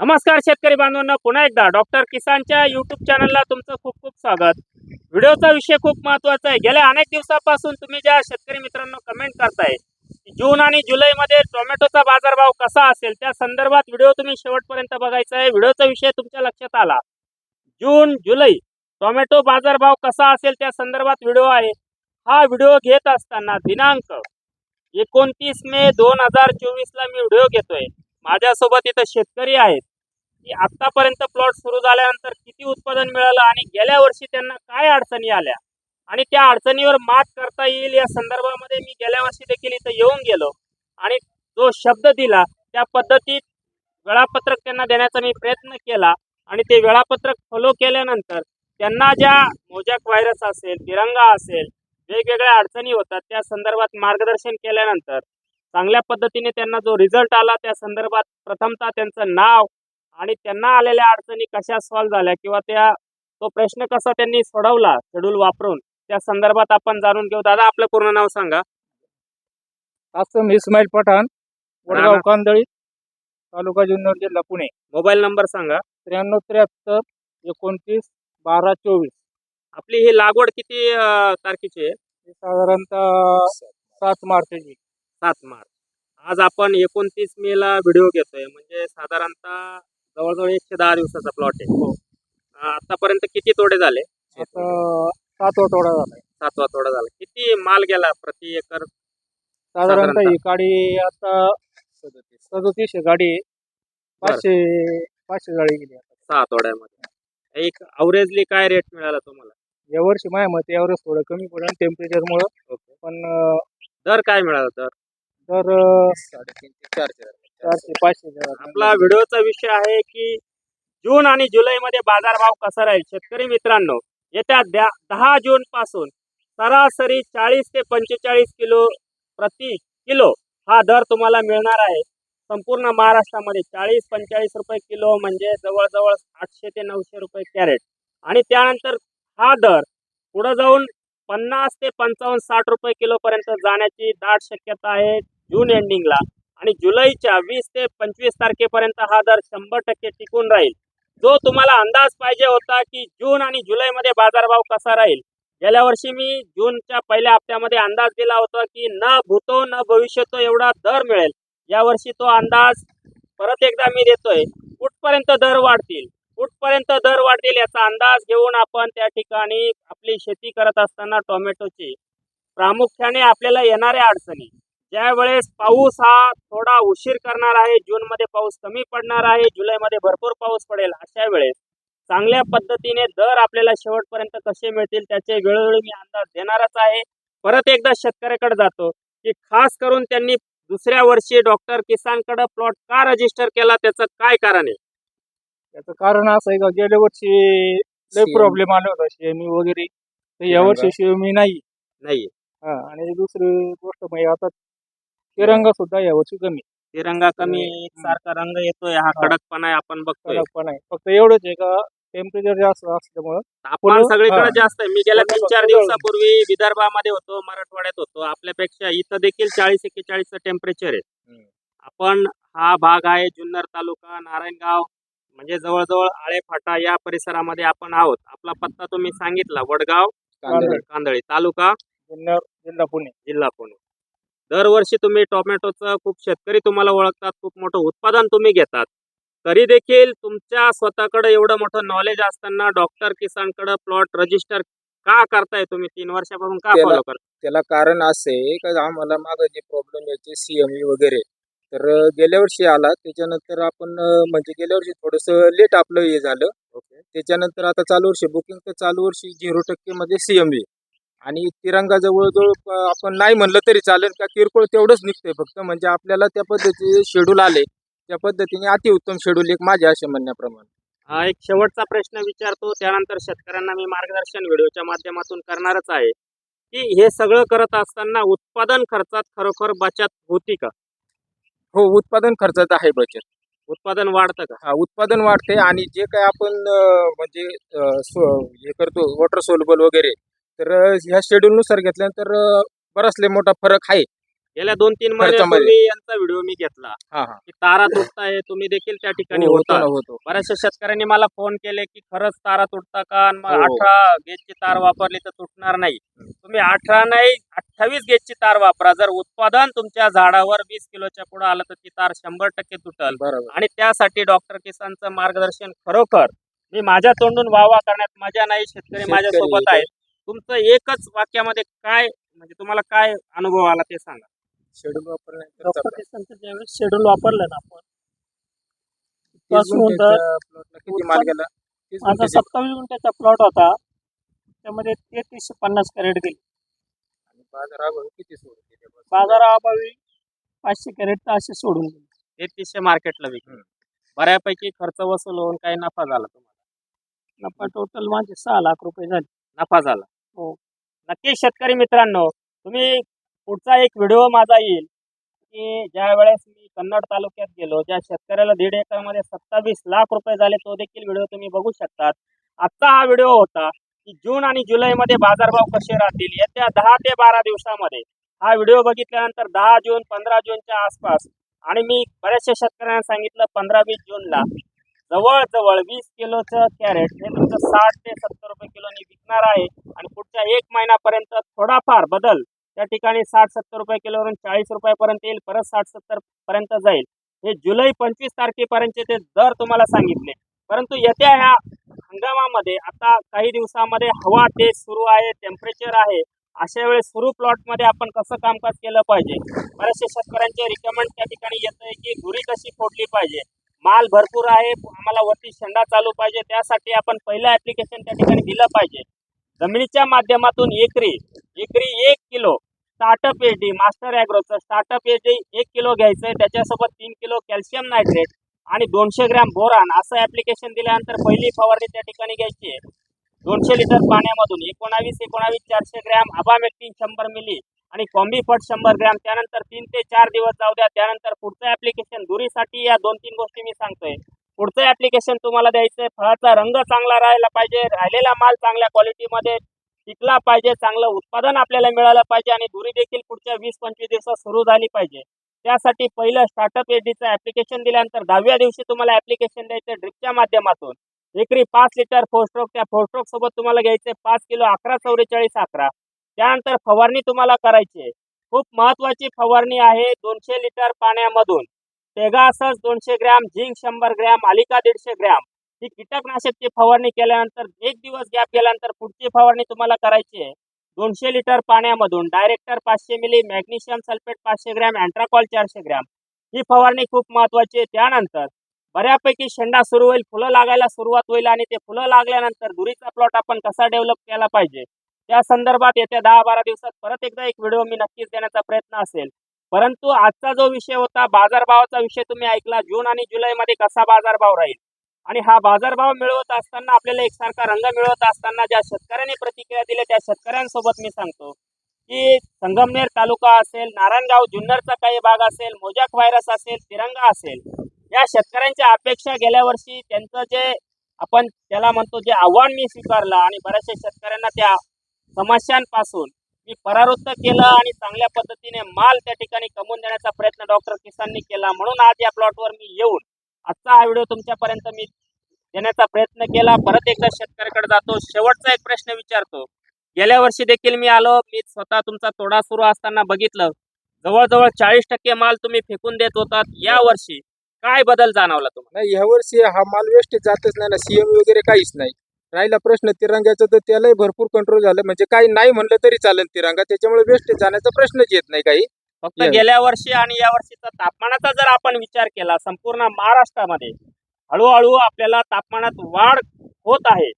नमस्कार शेतकरी बांधवांना पुन्हा एकदा डॉक्टर किसानच्या युट्यूब चॅनलला तुमचं खूप खूप स्वागत. व्हिडिओचा विषय खूप महत्त्वाचा आहे. गेल्या अनेक दिवसापासून तुम्ही ज्या शेतकरी मित्रांनो कमेंट करताय जून आणि जुलैमध्ये टोमॅटोचा बाजारभाव कसा असेल त्या संदर्भात व्हिडिओ तुम्ही शेवटपर्यंत बघायचा आहे. व्हिडिओचा विषय तुमच्या लक्षात आला. जून जुलै टोमॅटो बाजारभाव कसा असेल त्या संदर्भात व्हिडिओ आहे. हा व्हिडिओ घेत असताना दिनांक एकोणतीस मे दोन हजार चोवीसला मी व्हिडिओ घेतोय. माझ्यासोबत इथं शेतकरी आहेत. आतापर्यंत प्लॉट सुरू झाल्यानंतर किती उत्पादन मिळालं आणि गेल्या वर्षी त्यांना काय अडचणी आल्या? आणि त्या अडचणीवर मात करता येईल या संदर्भामध्ये मी गेल्या वर्षी देखील इथं येऊन गेलो. आणि जो शब्द दिला त्या पद्धतीत वेळापत्रक त्यांना देण्याचा मी प्रयत्न केला. आणि ते वेळापत्रक फॉलो केल्यानंतर त्यांना ज्या मोजॅक व्हायरस असेल तिरंगा असेल वेगवेगळ्या अडचणी होतात त्या संदर्भात मार्गदर्शन केल्यानंतर चांगल्या पद्धतीने त्यांना जो रिझल्ट आला त्या संदर्भात प्रथमतः त्यांचं नाव आणि त्यांना आलेल्या अडचणी कशा सॉल्व्ह झाल्या किंवा त्या तो प्रश्न कसा त्यांनी सोडवला शेड्यूल वापरून त्या संदर्भात आपण जाणून घेऊ. दादा आपलं पूर्ण नाव सांगा. कासम इस्माईल पठाण वडगाव. कांदळी तालुका जुन्नर जिल्हा पुणे. मोबाईल नंबर सांगा. त्र्याण्णव त्र्याहत्तर एकोणतीस बारा चोवीस. आपली ही लागवड किती अं, तारखेची आहे? साधारणतः सात मार्चची. सात मार्च. आज आपण एकोणतीस मे ला व्हिडिओ घेतोय. म्हणजे साधारणतः जवळजवळ एकशे दहा दिवसाचा प्लॉट आहे. हो. आतापर्यंत किती तोडे झाले? आता सातवा तोडा झालाय. सातवा तोडा झाला. किती माल गेला प्रति एकर? साधारणतः. ही गाडी आता सदोतीसशे गाडी. पाचशे पाचशे गाडी गेली आता. सहा तोड्यामध्ये. एक अवरेजली काय रेट मिळाला तुम्हाला? या वर्षी माझ्या मते यावरच थोडं कमी पडेल टेम्परेचरमुळं ओके. पण दर काय मिळाला दर? तर अं, साडेतीन ते चारशे. चारशे पाचशे आपला व्हिडिओचा विषय आहे की जून आणि जुलैमध्ये बाजारभाव कसा राहील? शेतकरी मित्रांनो येत्या दहा जून पासून सरासरी चाळीस ते पंचेचाळीस किलो प्रति किलो हा दर तुम्हाला मिळणार आहे. संपूर्ण महाराष्ट्रामध्ये चाळीस पंचेचाळीस रुपये किलो म्हणजे जवळजवळ आठशे ते नऊशे रुपये कॅरेट. आणि त्यानंतर हा दर पुढे जाऊन पन्नास ते पंचावन्न साठ रुपये किलो पर्यंत जाण्याची दाट शक्यता आहे जून एंडिंगला आणि जुलैच्या वीस ते पंचवीस तारखेपर्यंत हा दर शंभर टक्के टिकून राहील. जो तुम्हाला अंदाज पाहिजे होता की जून आणि जुलैमध्ये बाजारभाव कसा राहील गेल्या वर्षी मी जूनच्या पहिल्या हप्त्यामध्ये अंदाज दिला होता की न भूतो न भविष्यतो एवढा दर मिळेल. यावर्षी तो अंदाज परत एकदा मी देतोय कुठपर्यंत दर वाढतील? कुठपर्यंत दर वाढतील याचा अंदाज घेऊन आपण त्या ठिकाणी आपली शेती करत असताना टोमॅटोची प्रामुख्याने आपल्याला येणाऱ्या अडचणी ज्या वेळेस पाऊस हा थोडा उशीर करणार आहे जूनमध्ये पाऊस कमी पडणार आहे जुलैमध्ये भरपूर पाऊस पडेल अशा वेळेस चांगल्या पद्धतीने दर आपल्याला शेवटपर्यंत कसे मिळतील त्याचे वेळोवेळी मी अंदाज देणारच आहे. परत एकदा शेतकऱ्याकडे जातो की खास करून त्यांनी दुसऱ्या वर्षी डॉक्टर किसानकडे प्लॉट का रजिस्टर केला त्याचं काय कारण आहे? त्याचं कारण असं आहे का गेल्या वर्षी लय. प्रॉब्लेम आला होता शेमी वगैरे. तर या वर्षी शेमी नाही नाही हा आणि दुसरी गोष्ट म्हणजे आता तिरंगा सुद्धा या वर्षी कमी. तिरंगा कमी सारखा रंग येतोय हा कडकपणा आहे आपण बघतोय. कडकपणा आहे. फक्त एवढंच आहे का टेम्परेचर जास्त असल्यामुळं तापमान पुढं- सगळीकडे हा. जास्त आहे. मी गेल्या तीन चार दिवसापूर्वी विदर्भामध्ये होतो मराठवाड्यात होतो. आपल्यापेक्षा इथं देखील चाळीस एक्केचाळीसचं टेम्परेचर आहे. आपण हा भाग आहे जुन्नर तालुका नारायणगाव म्हणजे जवळजवळ आळे फाटा या परिसरामध्ये आपण आहोत. आपला पत्ता तुम्ही सांगितला वडगाव कांदळी. कांदळी तालुका जुन्नर जिल्हा पुणे. जिल्हा पुणे. दरवर्षी तुम्ही टोमॅटोचं खूप शेतकरी तुम्हाला ओळखतात खूप मोठं उत्पादन तुम्ही घेतात. तरी देखील तुमच्या स्वतःकडे एवढं मोठं नॉलेज असताना डॉक्टर किसानकडे प्लॉट रजिस्टर का करताय तुम्ही? तीन वर्षापासून का त्याला- फॉलो करता त्याला कारण असं आहे का आम्हाला मागं जे प्रॉब्लेम यायचे सीएमई वगैरे तर गेल्या वर्षी आला. त्याच्यानंतर आपण म्हणजे गेल्या वर्षी थोडंसं लेट आपलं हे झालं. ओके. त्याच्यानंतर आता चालू वर्षी बुकिंग तर चालू वर्षी झिरो टक्केमध्ये सीएमई आणि तिरंगा जवळजवळ आपण नाही म्हणलं तरी चालेल का किरकोळ तेवढंच निघतंय फक्त. म्हणजे आपल्याला त्या पद्धतीचे शेड्यूल आले त्या पद्धतीने अतिउत्तम शेड्यूल एक माझ्या असे म्हणण्याप्रमाणे. हा एक शेवटचा प्रश्न विचारतो त्यानंतर शेतकऱ्यांना मी मार्गदर्शन व्हिडिओच्या माध्यमातून करणारच आहे की हे सगळं करत असताना उत्पादन खर्चात खरोखर बचत होती का? हो उत्पादन खर्चात आहे बचत. उत्पादन वाढतं का? हा उत्पादन वाढते आणि जे काय आपण म्हणजे हे करतो वॉटर सोलबल वगैरे तर ह्या शेड्यूलनुसार घेतल्यानंतर बराच लय मोठा फरक आहे. गेल्या दोन तीन. महिन्यापूर्वी यांचा व्हिडिओ मी घेतला. हा हा. की तारा तुटताय तुम्ही देखील त्या ठिकाणी हो, होतो. बऱ्याचशा शेतकऱ्यांनी मला फोन केले की खरंच तारा तुटता का? आणि मग हो. अठरा गेजची तार वापरली तर तुटणार नाही. तुम्ही अठरा नाही अठ्ठावीस गेजची तार वापरा. जर उत्पादन तुमच्या झाडावर वीस किलोच्या पुढे आलं तर ती तार शंभर टक्के तुटल. आणि त्यासाठी डॉक्टर किसानचं मार्गदर्शन खरोखर मी माझ्या तोंडून वावा करण्यात मजा नाही. शेतकरी शेतकरी माझ्या सोबत इथे- आहेत. तुमचं एकच वाक्यामध्ये काय म्हणजे तुम्हाला काय अनुभव आला ते सांगा. शेड्यूल वापरल्यानंतर ज्यावेळेस शेड्यूल वापरलं ना आपण किती माल गेला? माझा सत्तावीस गुंठ्याचा प्लॉट होता त्यामध्ये तेहतीसशे पन्नास कॅरेट गेले. आणि बाजारावर किती सोडून पाचशे कॅरेट तर असे सोडून दिले तेहतीसशे मार्केटला विकलं. बऱ्यापैकी खर्च वसूल होऊन काही नफा झाला तुम्हाला. नफा टोटल माझे सहा लाख रुपये झाले. नफा झाला. हो. नक्कीच शेतकरी मित्रांनो तुम्ही पुढचा एक व्हिडिओ माझा येईल की ज्या वेळेस मी कन्नड तालुक्यात गेलो ज्या शेतकऱ्याला दीड एकरमध्ये सत्तावीस लाख रुपये झाले तो देखील व्हिडिओ तुम्ही बघू शकतात. आत्ता हा व्हिडिओ होता की जून आणि जुलैमध्ये बाजारभाव कसे राहतील येत्या दहा ते बारा दिवसामध्ये. हा व्हिडिओ बघितल्यानंतर दहा जून पंधरा जूनच्या आसपास आणि मी बऱ्याचशा शेतकऱ्यांना सांगितलं पंधरा वीस जूनला. जवळजवळ वीस किलोचं कॅरेट हे तुमचं साठ ते सत्तर रुपये किलोनी विकणार आहे. आणि पुढच्या एक महिन्यापर्यंत थोडाफार बदल त्या ठिकाणी साठ सत्तर रुपये किलोवरून चाळीस रुपयापर्यंत येईल परत साठ सत्तर पर्यंत जाईल. हे जुलै पंचवीस तारखेपर्यंतचे ते दर तुम्हाला सांगितले. परंतु येत्या ह्या हंगामामध्ये आता काही दिवसामध्ये हवा तेज सुरू आहे टेम्परेचर आहे. अशा वेळेस सुरू प्लॉटमध्ये आपण कसं कामकाज केलं पाहिजे? बऱ्याचशा शेतकऱ्यांचे रिकमेंड त्या ठिकाणी येत आहे की गुरी कशी फोडली पाहिजे? माल भरपूर आहे आम्हाला वरती शेंडा चालू पाहिजे त्यासाठी आपण पहिलं ऍप्लिकेशन त्या ठिकाणी दिलं पाहिजे. जमिनीच्या माध्यमातून एकरी एकरी एक kilo startup H D master ॲग्रोचं startup H D एक किलो घ्यायचं आहे त्याच्यासोबत तीन किलो कॅल्शियम नायट्रेट आणि दोनशे ग्रॅम बोरान असं ऍप्लिकेशन दिल्यानंतर पहिली फवारणी त्या ठिकाणी घ्यायची आहे. दोनशे लिटर पाण्यामधून एकोणावीस एकोणावीस चारशे ग्रॅम अबामेक्टिन शंभर मिली आणि कॉम्बीफट शंभर ग्रॅम त्यानंतर तीन ते चार दिवस जाऊ द्या. त्यानंतर पुढचं ऍप्लिकेशन दुरीसाठी या दोन तीन गोष्टी मी सांगतोय. पुढचं ऍप्लिकेशन तुम्हाला द्यायचं आहे. फळाचा रंग चांगला राहायला पाहिजे राहिलेला माल चांगल्या क्वालिटीमध्ये टिकला पाहिजे चांगलं उत्पादन आपल्याला मिळालं पाहिजे आणि दुरी देखील पुढच्या वीस पंचवीस दिवसात सुरू झाली पाहिजे. त्यासाठी पहिलं स्टार्टअप एडीचं ऍप्लिकेशन दिल्यानंतर दहाव्या दिवशी तुम्हाला ऍप्लिकेशन द्यायचं ड्रिपच्या माध्यमातून. एकरी पाच लिटर फोरस्ट्रोक त्या फोरस्ट्रोक सोबत तुम्हाला घ्यायचे पाच किलो अकरा चौवेचाळीस अकरा. त्यानंतर फवारणी तुम्हाला करायची आहे. खूप महत्वाची फवारणी आहे दोनशे लिटर पाण्यामधून. पेगासस दोनशे ग्रॅम झिंक शंभर ग्रॅम आलिका दीडशे ग्रॅम. ही कीटकनाशकची फवारणी केल्यानंतर एक दिवस गॅप गेल्यानंतर पुढची फवारणी तुम्हाला करायची आहे. दोनशे लिटर पाण्यामधून डायरेक्टर पाचशे मिली मॅग्नेशियम सल्फेट पाचशे ग्रॅम अँट्राकॉल चारशे ग्रॅम. ही फवारणी खूप महत्वाची आहे. त्यानंतर बऱ्यापैकी शेंडा सुरू होईल फुलं लागायला सुरुवात होईल आणि ते फुलं लागल्यानंतर दुरीचा प्लॉट आपण कसा डेव्हलप केला पाहिजे? त्या संदर्भात येत्या दहा बारा दिवसात परत एकदा एक व्हिडिओ मी नक्कीच देण्याचा प्रयत्न असेल. परंतु आजचा जो विषय होता बाजारभावाचा विषय तुम्ही ऐकला जून आणि जुलैमध्ये कसा बाजारभाव राहील? आणि हा बाजारभाव मिळवत असताना आपल्याला एकसारखा रंग मिळवत असताना ज्या शेतकऱ्यांनी प्रतिक्रिया दिल्या त्या शेतकऱ्यांसोबत मी सांगतो की संगमनेर तालुका असेल नारायणगाव जुन्नरचा काही भाग असेल मोजाक व्हायरस असेल तिरंगा असेल या शेतकऱ्यांच्या अपेक्षा गेल्या वर्षी त्यांचं जे आपण त्याला म्हणतो जे आव्हान मी स्वीकारलं आणि बऱ्याचशा शेतकऱ्यांना त्या समस्यांपासून मी परावृत्त केलं आणि चांगल्या पद्धतीने माल त्या ठिकाणी कमवून देण्याचा प्रयत्न डॉक्टर किसाननी केला. म्हणून आज या प्लॉटवर मी येऊन आजचा हा व्हिडिओ तुमच्यापर्यंत मी देण्याचा प्रयत्न केला. परत एकदा शेतकऱ्याकडे जातो. शेवटचा एक प्रश्न विचारतो. गेल्या वर्षी देखील मी आलो. मी स्वतः तुमचा तोडा सुरू असताना बघितलं. जवळजवळ चाळीस टक्के माल तुम्ही फेकून देत होतात. या वर्षी काय बदल जाणवला तुम्हाला? नाही ह्या वर्षी हा माल वेस्ट जातच नाही ना सीएम वगैरे काहीच नाही. राहिला प्रश्न तिरंग्याचा तर त्यालाही भरपूर कंट्रोल झालं म्हणजे काही नाही म्हणलं तरी चालेल तिरंगा त्याच्यामुळे वेस्ट जाण्याचा प्रश्नच येत नाही काही. फक्त. गेल्या वर्षी आणि या वर्षीचा तापमानाचा जर आपण विचार केला संपूर्ण महाराष्ट्रामध्ये हळूहळू आपल्याला तापमानात वाढ होत आहे.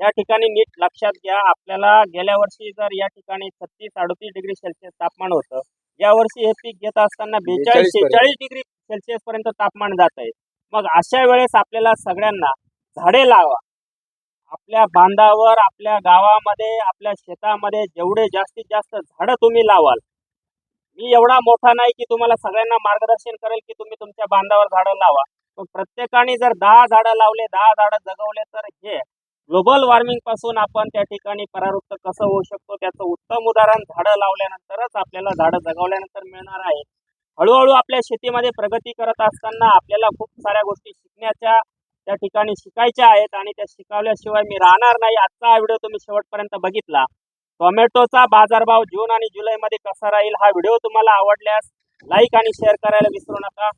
या ठिकाणी नीट लक्षात घ्या आपल्याला गेल्या वर्षी जर या ठिकाणी छत्तीस अडतीस डिग्री सेल्सिअस तापमान होतं या वर्षी हे पीक घेत असताना बेचाळीस 42 पर्यंत. शेहेचाळीस डिग्री सेल्सिअस पर्यंत तापमान जात आहे. मग अशा वेळेस आपल्याला सगळ्यांना झाडे लावा. आपल्या बांधावर आपल्या गावामध्ये आपल्या शेतामध्ये जेवढे जास्तीत जास्त झाडं तुम्ही लावाल. मी एवढा मोठा नाही की तुम्हाला सगळ्यांना मार्गदर्शन करेल की तुम्ही तुमच्या बांधावर झाडं लावा. पण प्रत्येकाने जर दहा झाडं लावले दहा झाडं जगवले तर हे ग्लोबल वॉर्मिंगपासून आपण त्या ठिकाणी परावृत्त कसं होऊ शकतो त्याचं उत्तम उदाहरण झाडं लावल्यानंतरच आपल्याला झाडं जगवल्यानंतर मिळणार आहे. हळूहळू आपल्या शेतीमध्ये प्रगती करत असताना आपल्याला खूप साऱ्या गोष्टी शिकण्याच्या त्या ठिकाणी शिकायच्या आहेत आणि त्या शिकवल्याशिवाय मी राहणार नाही. आजचा हा व्हिडिओ तुम्ही शेवटपर्यंत बघितला. टोमॅटोचा बाजारभाव जून आणि जुलैमध्ये कसा राहील हा व्हिडिओ तुम्हाला आवडल्यास लाईक आणि शेअर करायला विसरू नका.